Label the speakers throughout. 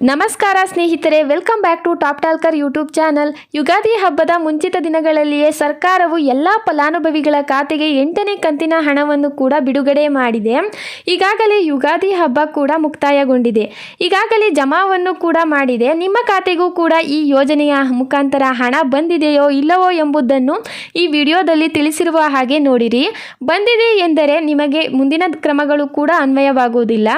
Speaker 1: ನಮಸ್ಕಾರ ಸ್ನೇಹಿತರೆ welcome back to top talker YouTube channel Ugadi ಹಬ್ಬದ ಮುಂಚಿತ ದಿನಗಳಲ್ಲಿಯೇ ಸರ್ಕಾರವು ಎಲ್ಲ ಫಲಾನುಭವಿಗಳ ಖಾತೆಗೆ ಎಂಟನೇ ಕಂತಿನ ಹಣವನ್ನು ಕೂಡ ಬಿಡುಗಡೆ ಮಾಡಿದೆ. ಈಗಾಗಲೇ ಯುಗಾದಿ ಹಬ್ಬ ಕೂಡ ಮುಕ್ತಾಯಗೊಂಡಿದೆ. ಈಗಾಗಲೇ ಜಮಾವನ್ನು ಕೂಡ ಮಾಡಿದೆ. ನಿಮ್ಮ ಖಾತೆಗೂ ಕೂಡ ಈ ಯೋಜನೆಯ ಮುಖಾಂತರ ಹಣ ಬಂದಿದೆಯೋ ಇಲ್ಲವೋ ಎಂಬುದನ್ನು ಈ ವಿಡಿಯೋದಲ್ಲಿ ತಿಳಿಸಿರುವ ಹಾಗೆ ನೋಡಿರಿ. ಬಂದಿದೆ ಎಂದರೆ ನಿಮಗೆ ಮುಂದಿನ ಕ್ರಮಗಳು ಕೂಡ ಅನ್ವಯವಾಗುವುದಿಲ್ಲ.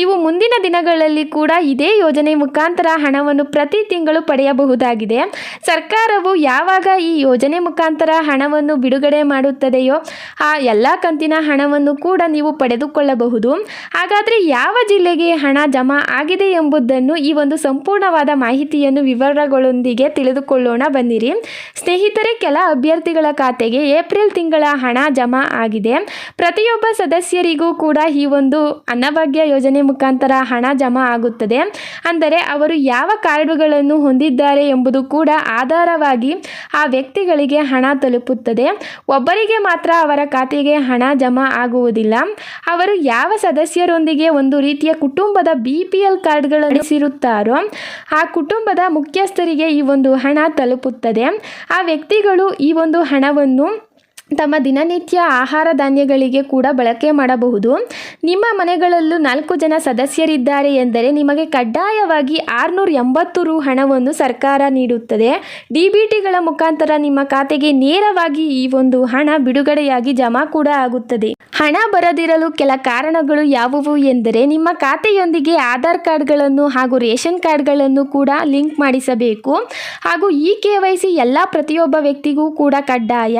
Speaker 1: ನೀವು ಮುಂದಿನ ದಿನಗಳಲ್ಲಿ ಕೂಡ ಇದೇ ಯೋಜನೆ ಮುಖಾಂತರ ಹಣವನ್ನು ಪ್ರತಿ ತಿಂಗಳು ಪಡೆಯಬಹುದಾಗಿದೆ. ಸರ್ಕಾರವು ಯಾವಾಗ ಈ ಯೋಜನೆ ಮುಖಾಂತರ ಹಣವನ್ನು ಬಿಡುಗಡೆ ಮಾಡುತ್ತದೆಯೋ, ಆ ಎಲ್ಲ ಕಂತಿನ ಹಣವನ್ನು ಕೂಡ ನೀವು ಪಡೆದುಕೊಳ್ಳಬಹುದು. ಹಾಗಾದರೆ ಯಾವ ಜಿಲ್ಲೆಗೆ ಹಣ ಜಮಾ ಆಗಿದೆ ಎಂಬುದನ್ನು ಈ ಒಂದು ಸಂಪೂರ್ಣವಾದ ಮಾಹಿತಿಯನ್ನು ವಿವರಗಳೊಂದಿಗೆ ತಿಳಿದುಕೊಳ್ಳೋಣ ಬನ್ನಿರಿ. ಸ್ನೇಹಿತರೆ, ಕೆಲ ಅಭ್ಯರ್ಥಿಗಳ ಖಾತೆಗೆ ಏಪ್ರಿಲ್ ತಿಂಗಳ ಹಣ ಜಮಾ ಆಗಿದೆ. ಪ್ರತಿಯೊಬ್ಬ ಸದಸ್ಯರಿಗೂ ಕೂಡ ಈ ಒಂದು ಅನ್ನಭಾಗ್ಯ ಯೋಜನೆ ಮುಖಾಂತರ ಹಣ ಜಮಾ ಆಗುತ್ತದೆ. ಅಂದರೆ ಅವರು ಯಾವ ಕಾರ್ಡುಗಳನ್ನು ಹೊಂದಿದ್ದಾರೆ ಎಂಬುದು ಕೂಡ ಆಧಾರವಾಗಿ ಆ ವ್ಯಕ್ತಿಗಳಿಗೆ ಹಣ ತಲುಪುತ್ತದೆ. ಒಬ್ಬರಿಗೆ ಮಾತ್ರ ಅವರ ಖಾತೆಗೆ ಹಣ ಜಮಾ ಆಗುವುದಿಲ್ಲ. ಅವರು ಯಾವ ಸದಸ್ಯರೊಂದಿಗೆ ಒಂದು ರೀತಿಯ ಕುಟುಂಬದ ಬಿ ಪಿ ಎಲ್ ಕಾರ್ಡ್ಗಳನ್ನು ಆ ಕುಟುಂಬದ ಮುಖ್ಯಸ್ಥರಿಗೆ ಈ ಒಂದು ಹಣ ತಲುಪುತ್ತದೆ. ಆ ವ್ಯಕ್ತಿಗಳು ಈ ಒಂದು ಹಣವನ್ನು ತಮ್ಮ ದಿನನಿತ್ಯ ಆಹಾರ ಧಾನ್ಯಗಳಿಗೆ ಕೂಡ ಬಳಕೆ ಮಾಡಬಹುದು. ನಿಮ್ಮ ಮನೆಗಳಲ್ಲೂ ನಾಲ್ಕು ಜನ ಸದಸ್ಯರಿದ್ದಾರೆ ಎಂದರೆ ನಿಮಗೆ ಕಡ್ಡಾಯವಾಗಿ ಆರುನೂರ ಎಂಬತ್ತು ರು ಹಣವನ್ನು ಸರ್ಕಾರ ನೀಡುತ್ತದೆ. ಡಿ ಬಿ ಟಿಗಳ ಮುಖಾಂತರ ನಿಮ್ಮ ಖಾತೆಗೆ ನೇರವಾಗಿ ಈ ಒಂದು ಹಣ ಬಿಡುಗಡೆಯಾಗಿ ಜಮಾ ಕೂಡ ಆಗುತ್ತದೆ. ಹಣ ಬರದಿರಲು ಕೆಲ ಕಾರಣಗಳು ಯಾವುವು ಎಂದರೆ ನಿಮ್ಮ ಖಾತೆಯೊಂದಿಗೆ ಆಧಾರ್ ಕಾರ್ಡ್ಗಳನ್ನು ಹಾಗೂ ರೇಷನ್ ಕಾರ್ಡ್ಗಳನ್ನು ಕೂಡ ಲಿಂಕ್ ಮಾಡಿಸಬೇಕು. ಹಾಗೂ ಈ ಕೆ ವೈ ಸಿ ಎಲ್ಲ ಪ್ರತಿಯೊಬ್ಬ ವ್ಯಕ್ತಿಗೂ ಕೂಡ ಕಡ್ಡಾಯ.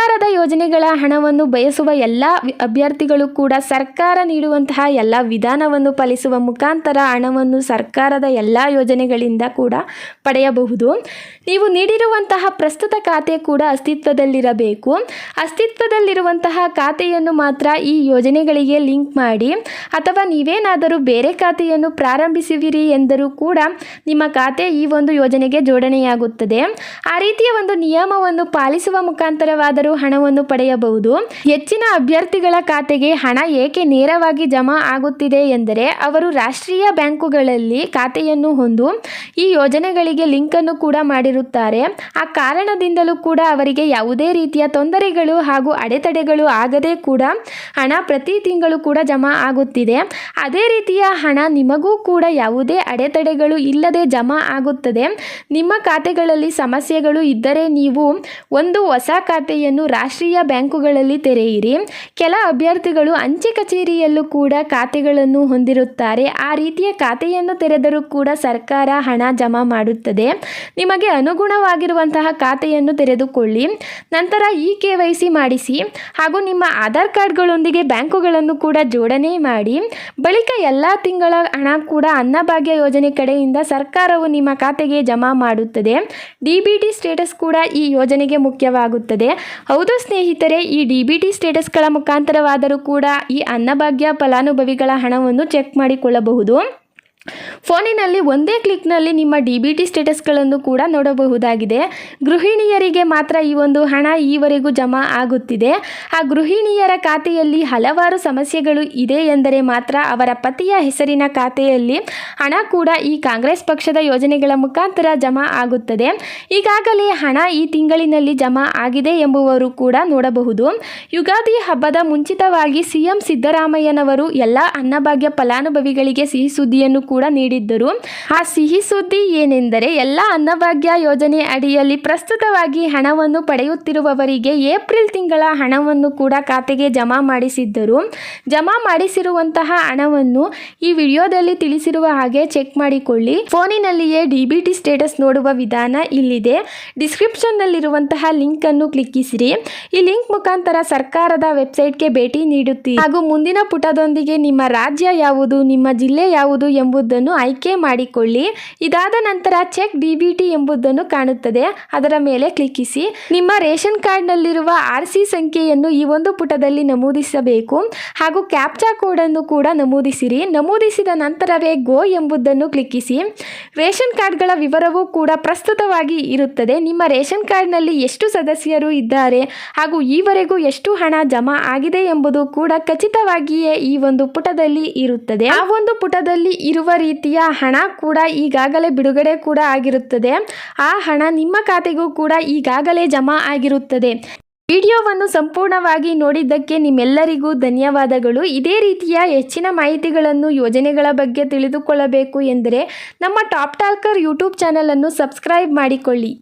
Speaker 1: ಸರ್ಕಾರದ ಯೋಜನೆಗಳ ಹಣವನ್ನು ಬಯಸುವ ಎಲ್ಲ ಅಭ್ಯರ್ಥಿಗಳು ಕೂಡ ಸರ್ಕಾರ ನೀಡುವಂತಹ ಎಲ್ಲ ವಿಧಾನವನ್ನು ಪಾಲಿಸುವ ಮುಖಾಂತರ ಹಣವನ್ನು ಸರ್ಕಾರದ ಎಲ್ಲ ಯೋಜನೆಗಳಿಂದ ಕೂಡ ಪಡೆಯಬಹುದು. ನೀವು ನೀಡಿರುವಂತಹ ಪ್ರಸ್ತುತ ಖಾತೆ ಕೂಡ ಅಸ್ತಿತ್ವದಲ್ಲಿರಬೇಕು. ಅಸ್ತಿತ್ವದಲ್ಲಿರುವಂತಹ ಖಾತೆಯನ್ನು ಮಾತ್ರ ಈ ಯೋಜನೆಗಳಿಗೆ ಲಿಂಕ್ ಮಾಡಿ ಅಥವಾ ನೀವೇನಾದರೂ ಬೇರೆ ಖಾತೆಯನ್ನು ಪ್ರಾರಂಭಿಸುವಿರಿ ಎಂದರೂ ಕೂಡ ನಿಮ್ಮ ಖಾತೆ ಈ ಒಂದು ಯೋಜನೆಗೆ ಜೋಡಣೆಯಾಗುತ್ತದೆ. ಆ ರೀತಿಯ ಒಂದು ನಿಯಮವನ್ನು ಪಾಲಿಸುವ ಮುಖಾಂತರವಾದರೂ ಹಣವನ್ನು ಪಡೆಯಬಹುದು. ಹೆಚ್ಚಿನ ಅಭ್ಯರ್ಥಿಗಳ ಖಾತೆಗೆ ಹಣ ಏಕೆ ನೇರವಾಗಿ ಜಮಾ ಆಗುತ್ತಿದೆ ಎಂದರೆ ಅವರು ರಾಷ್ಟ್ರೀಯ ಬ್ಯಾಂಕುಗಳಲ್ಲಿ ಖಾತೆಯನ್ನು ಹೊಂದು ಈ ಯೋಜನೆಗಳಿಗೆ ಲಿಂಕನ್ನು ಕೂಡ ಮಾಡಿರುತ್ತಾರೆ. ಆ ಕಾರಣದಿಂದಲೂ ಕೂಡ ಅವರಿಗೆ ಯಾವುದೇ ರೀತಿಯ ತೊಂದರೆಗಳು ಹಾಗೂ ಅಡೆತಡೆಗಳು ಆಗದೆ ಕೂಡ ಹಣ ಪ್ರತಿ ತಿಂಗಳು ಕೂಡ ಜಮಾ ಆಗುತ್ತಿದೆ. ಅದೇ ರೀತಿಯ ಹಣ ನಿಮಗೂ ಕೂಡ ಯಾವುದೇ ಅಡೆತಡೆಗಳು ಇಲ್ಲದೆ ಜಮಾ ಆಗುತ್ತದೆ. ನಿಮ್ಮ ಖಾತೆಗಳಲ್ಲಿ ಸಮಸ್ಯೆಗಳು ಇದ್ದರೆ ನೀವು ಒಂದು ಹೊಸ ಖಾತೆಯನ್ನು ರಾಷ್ಟ್ರೀಯ ಬ್ಯಾಂಕುಗಳಲ್ಲಿ ತೆರೆಯಿರಿ. ಕೆಲ ಅಭ್ಯರ್ಥಿಗಳು ಅಂಚೆ ಕಚೇರಿಯಲ್ಲೂ ಕೂಡ ಖಾತೆಗಳನ್ನು ಹೊಂದಿರುತ್ತಾರೆ. ಆ ರೀತಿಯ ಖಾತೆಯನ್ನು ತೆರೆದರೂ ಕೂಡ ಸರ್ಕಾರ ಹಣ ಜಮಾ ಮಾಡುತ್ತದೆ. ನಿಮಗೆ ಅನುಗುಣವಾಗಿರುವಂತಹ ಖಾತೆಯನ್ನು ತೆರೆದುಕೊಳ್ಳಿ. ನಂತರ ಇ ಕೆ ವೈ ಸಿ ಮಾಡಿಸಿ ಹಾಗೂ ನಿಮ್ಮ ಆಧಾರ್ ಕಾರ್ಡ್ಗಳೊಂದಿಗೆ ಬ್ಯಾಂಕುಗಳನ್ನು ಕೂಡ ಜೋಡಣೆ ಮಾಡಿ. ಬಳಿಕ ಎಲ್ಲ ತಿಂಗಳ ಹಣ ಕೂಡ ಅನ್ನಭಾಗ್ಯ ಯೋಜನೆ ಕಡೆಯಿಂದ ಸರ್ಕಾರವು ನಿಮ್ಮ ಖಾತೆಗೆ ಜಮಾ ಮಾಡುತ್ತದೆ. ಡಿ ಬಿ ಟಿ ಸ್ಟೇಟಸ್ ಕೂಡ ಈ ಯೋಜನೆಗೆ ಮುಖ್ಯವಾಗುತ್ತದೆ. ಹೌದು ಸ್ನೇಹಿತರೆ, ಈ ಡಿ ಬಿ ಟಿ ಸ್ಟೇಟಸ್ಗಳ ಮುಖಾಂತರವಾದರೂ ಕೂಡ ಈ ಅನ್ನಭಾಗ್ಯ ಫಲಾನುಭವಿಗಳ ಹಣವನ್ನು ಚೆಕ್ ಮಾಡಿಕೊಳ್ಳಬಹುದು. ಫೋನಿನಲ್ಲಿ ಒಂದೇ ಕ್ಲಿಕ್ನಲ್ಲಿ ನಿಮ್ಮ ಡಿ ಬಿ ಟಿ ಸ್ಟೇಟಸ್ಗಳನ್ನು ಕೂಡ ನೋಡಬಹುದಾಗಿದೆ. ಗೃಹಿಣಿಯರಿಗೆ ಮಾತ್ರ ಈ ಒಂದು ಹಣ ಈವರೆಗೂ ಜಮಾ ಆಗುತ್ತಿದೆ. ಆ ಗೃಹಿಣಿಯರ ಖಾತೆಯಲ್ಲಿ ಹಲವಾರು ಸಮಸ್ಯೆಗಳು ಇದೆ ಎಂದರೆ ಮಾತ್ರ ಅವರ ಪತಿಯ ಹೆಸರಿನ ಖಾತೆಯಲ್ಲಿ ಹಣ ಕೂಡ ಈ ಕಾಂಗ್ರೆಸ್ ಪಕ್ಷದ ಯೋಜನೆಗಳ ಮುಖಾಂತರ ಜಮಾ ಆಗುತ್ತದೆ. ಈಗಾಗಲೇ ಹಣ ಈ ತಿಂಗಳಿನಲ್ಲಿ ಜಮಾ ಆಗಿದೆ ಎಂಬುವರು ಕೂಡ ನೋಡಬಹುದು. ಯುಗಾದಿ ಹಬ್ಬದ ಮುಂಚಿತವಾಗಿ ಸಿಎಂ ಸಿದ್ದರಾಮಯ್ಯನವರು ಎಲ್ಲ ಅನ್ನಭಾಗ್ಯ ಫಲಾನುಭವಿಗಳಿಗೆ ಸಿಹಿ ಸುದ್ದಿಯನ್ನು ಕೂಡ ನೀಡಿದ್ದರು. ಆ ಸಿಹಿ ಸುದ್ದಿ ಏನೆಂದರೆ, ಎಲ್ಲ ಅನ್ನಭಾಗ್ಯ ಯೋಜನೆ ಅಡಿಯಲ್ಲಿ ಪ್ರಸ್ತುತವಾಗಿ ಹಣವನ್ನು ಪಡೆಯುತ್ತಿರುವವರಿಗೆ ಏಪ್ರಿಲ್ ತಿಂಗಳ ಹಣವನ್ನು ಕೂಡ ಖಾತೆಗೆ ಜಮಾ ಮಾಡಿಸಿದ್ದರು. ಜಮಾ ಮಾಡಿಸಿರುವಂತಹ ಹಣವನ್ನು ಈ ವಿಡಿಯೋದಲ್ಲಿ ತಿಳಿಸಿರುವ ಹಾಗೆ ಚೆಕ್ ಮಾಡಿಕೊಳ್ಳಿ. ಫೋನಿನಲ್ಲಿಯೇ ಡಿಬಿಟಿ ಸ್ಟೇಟಸ್ ನೋಡುವ ವಿಧಾನ ಇಲ್ಲಿದೆ. ಡಿಸ್ಕ್ರಿಪ್ಷನ್ನಲ್ಲಿರುವಂತಹ ಲಿಂಕ್ ಅನ್ನು ಕ್ಲಿಕ್ಕಿಸಿರಿ. ಈ ಲಿಂಕ್ ಮುಖಾಂತರ ಸರ್ಕಾರದ ವೆಬ್ಸೈಟ್ಗೆ ಭೇಟಿ ನೀಡುತ್ತೀರಿ. ಹಾಗೂ ಮುಂದಿನ ಪುಟದೊಂದಿಗೆ ನಿಮ್ಮ ರಾಜ್ಯ ಯಾವುದು, ನಿಮ್ಮ ಜಿಲ್ಲೆ ಯಾವುದು ಎಂಬುದನ್ನು ಆಯ್ಕೆ ಮಾಡಿಕೊಳ್ಳಿ. ಇದಾದ ನಂತರ ಚೆಕ್ ಡಿ ಬಿ ಟಿ ಎಂಬುದನ್ನು ಕಾಣುತ್ತದೆ. ಅದರ ಮೇಲೆ ಕ್ಲಿಕ್ಕಿಸಿ. ನಿಮ್ಮ ರೇಷನ್ ಕಾರ್ಡ್ನಲ್ಲಿರುವ ಆರ್ ಸಿ ಸಂಖ್ಯೆಯನ್ನು ಈ ಒಂದು ಪುಟದಲ್ಲಿ ನಮೂದಿಸಬೇಕು. ಹಾಗೂ ಕ್ಯಾಪ್ಚಾ ಕೋಡನ್ನು ಕೂಡ ನಮೂದಿಸಿರಿ. ನಮೂದಿಸಿದ ನಂತರವೇ ಗೋ ಎಂಬುದನ್ನು ಕ್ಲಿಕ್ಕಿಸಿ. ರೇಷನ್ ಕಾರ್ಡ್ಗಳ ವಿವರವೂ ಕೂಡ ಪ್ರಸ್ತುತವಾಗಿ ಇರುತ್ತದೆ. ನಿಮ್ಮ ರೇಷನ್ ಕಾರ್ಡ್ನಲ್ಲಿ ಎಷ್ಟು ಸದಸ್ಯರು ಇದ್ದಾರೆ ಹಾಗೂ ಈವರೆಗೂ ಎಷ್ಟು ಹಣ ಜಮಾ ಆಗಿದೆ ಎಂಬುದು ಕೂಡ ಖಚಿತವಾಗಿಯೇ ಈ ಒಂದು ಪುಟದಲ್ಲಿ ಇರುತ್ತದೆ. ಆ ಒಂದು ಪುಟದಲ್ಲಿ ಇರುವ ರೀತಿಯ ಹಣ ಕೂಡ ಈಗಾಗಲೇ ಬಿಡುಗಡೆ ಕೂಡ ಆಗಿರುತ್ತದೆ. ಆ ಹಣ ನಿಮ್ಮ ಖಾತೆಗೂ ಕೂಡ ಈಗಾಗಲೇ ಜಮಾ ಆಗಿರುತ್ತದೆ. ವಿಡಿಯೋವನ್ನು ಸಂಪೂರ್ಣವಾಗಿ ನೋಡಿದ್ದಕ್ಕೆ ನಿಮ್ಮೆಲ್ಲರಿಗೂ ಧನ್ಯವಾದಗಳು. ಇದೇ ರೀತಿಯ ಹೆಚ್ಚಿನ ಮಾಹಿತಿಗಳನ್ನು ಯೋಜನೆಗಳ ಬಗ್ಗೆ ತಿಳಿದುಕೊಳ್ಳಬೇಕು ಎಂದರೆ ನಮ್ಮ ಟಾಪ್ ಟಾಲ್ಕರ್ ಯೂಟ್ಯೂಬ್ ಚಾನಲನ್ನು ಸಬ್ಸ್ಕ್ರೈಬ್ ಮಾಡಿಕೊಳ್ಳಿ.